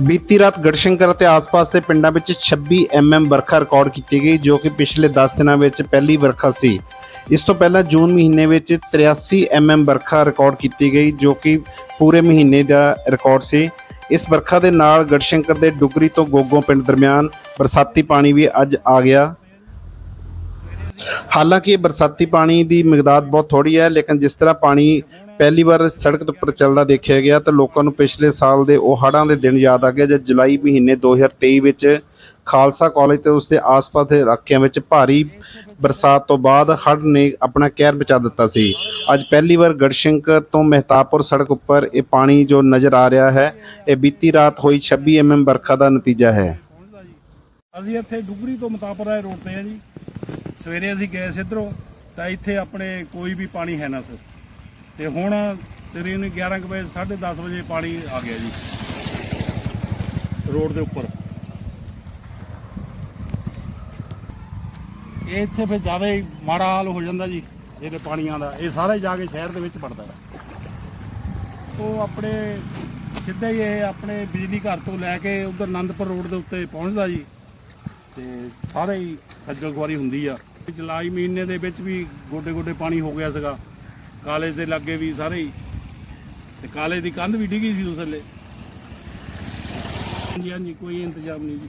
ਬੀਤੀ ਰਾਤ ਗੜਸ਼ੰਕਰ ਅਤੇ ਆਸ-ਪਾਸ ਦੇ ਪਿੰਡਾਂ ਵਿੱਚ 26 ਐਮਐਮ ਵਰਖਾ ਰਿਕਾਰਡ ਕੀਤੀ ਗਈ, ਜੋ ਕਿ ਪਿਛਲੇ 10 ਦਿਨਾਂ ਵਿੱਚ ਪਹਿਲੀ ਵਰਖਾ ਸੀ। ਇਸ ਤੋਂ ਪਹਿਲਾਂ ਜੂਨ ਮਹੀਨੇ ਵਿੱਚ 83 ਐਮਐਮ ਵਰਖਾ ਰਿਕਾਰਡ ਕੀਤੀ ਗਈ, ਜੋ ਕਿ ਪੂਰੇ ਮਹੀਨੇ ਦਾ ਰਿਕਾਰਡ ਸੀ। ਇਸ ਵਰਖਾ ਦੇ ਨਾਲ ਗੜਸ਼ੰਕਰ ਦੇ ਡੁਗਰੀ ਤੋਂ ਗੋਗੋ ਪਿੰਡ ਦਰਮਿਆਨ ਬਰਸਾਤੀ ਪਾਣੀ ਵੀ ਅੱਜ ਆ ਗਿਆ। ਹਾਲਾਂਕਿ ਇਹ ਬਰਸਾਤੀ ਪਾਣੀ ਦੀ ਮਿਕਦਾਰ ਬਹੁਤ ਥੋੜੀ ਹੈ, ਲੇਕਿਨ ਜਿਸ ਤਰ੍ਹਾਂ ਪਾਣੀ ਪਹਿਲੀ ਵਾਰ ਸੜਕ ਦੇ ਉੱਪਰ ਚੱਲਦਾ ਦੇਖਿਆ ਗਿਆ ਤਾਂ ਲੋਕਾਂ ਨੂੰ ਪਿਛਲੇ ਸਾਲ ਦੇ ਉਹ ਹੜ੍ਹਾਂ ਦੇ ਦਿਨ ਯਾਦ ਆ ਗਏ ਜਦ ਜੁਲਾਈ ਮਹੀਨੇ 2023 ਵਿੱਚ ਖਾਲਸਾ ਕਾਲਜ ਤੇ ਉਸਦੇ ਆਸ-ਪਾਸ ਦੇ ਇਲਾਕਿਆਂ ਵਿੱਚ ਭਾਰੀ ਬਰਸਾਤ ਤੋਂ ਬਾਅਦ ਹੜ੍ਹ ਨੇ ਆਪਣਾ ਕਹਿਰ ਬਚਾ ਦਿੱਤਾ ਸੀ। ਅੱਜ ਪਹਿਲੀ ਵਾਰ ਗੜਸ਼ੰਕਰ ਤੋਂ ਮਹਿਤਾਬਪੁਰ ਸੜਕ ਉੱਪਰ ਇਹ ਪਾਣੀ ਜੋ ਨਜ਼ਰ ਆ ਰਿਹਾ ਹੈ, ਇਹ ਬੀਤੀ ਰਾਤ ਹੋਈ 26 ਐਮਐਮ ਵਰਖਾ ਦਾ ਨਤੀਜਾ ਹੈ। ਅਸੀਂ ਇੱਥੇ ਡੁਗਰੀ ਤੋਂ ਮਤਾਪਰਾ ਰੋਡ ਤੇ ਆ ਜੀ। ਸਵੇਰੇ ਅਸੀਂ ਗਏ ਸੀ ਤਾਂ ਇੱਥੇ ਆਪਣੇ ਕੋਈ ਵੀ ਪਾਣੀ ਹੈ ਨਾ ਸਰ। ਤੇ ਹੁਣ ਤਕਰੀਬਨ 11 ਕੁ ਵਜੇ 10:30 ਵਜੇ ਪਾਣੀ ਆ ਗਿਆ ਜੀ, ਰੋਡ ਦੇ ਉੱਪਰ। ਇਹ ਇੱਥੇ ਫਿਰ ਜ਼ਿਆਦਾ ਹੀ ਮਾੜਾ ਹਾਲ ਹੋ ਜਾਂਦਾ ਜੀ, ਇਹਦੇ ਪਾਣੀਆਂ ਦਾ। ਇਹ ਸਾਰਾ ਹੀ ਜਾ ਕੇ ਸ਼ਹਿਰ ਦੇ ਵਿੱਚ ਵੜਦਾ ਹੈ। ਉਹ ਆਪਣੇ ਸਿੱਧਾ ਹੀ ਇਹ ਆਪਣੇ ਬਿਜਲੀ ਘਰ ਤੋਂ ਲੈ ਕੇ ਉਧਰ ਆਨੰਦਪੁਰ ਰੋਡ ਦੇ ਉੱਤੇ ਪਹੁੰਚਦਾ ਜੀ, ਤੇ ਸਾਰੇ ਹੀ ਖੱਜਲ ਖੁਆਰੀ ਹੁੰਦੀ ਆ। ਜੁਲਾਈ ਮਹੀਨੇ ਦੇ ਵਿੱਚ ਵੀ ਗੋਡੇ ਗੋਡੇ ਪਾਣੀ ਹੋ ਗਿਆ ਸੀਗਾ। ਕਾਲਜ ਦੇ ਲਾਗੇ ਵੀ ਸਾਰੇ ਹੀ। ਤੇ ਕਾਲਜ ਦੀ ਕੰਧ ਵੀ ਡਿੱਗੀ ਸੀ ਉਸ ਵੇਲੇ। ਹਾਂਜੀ ਹਾਂਜੀ, ਕੋਈ ਇੰਤਜ਼ਾਮ ਨਹੀਂ ਜੀ।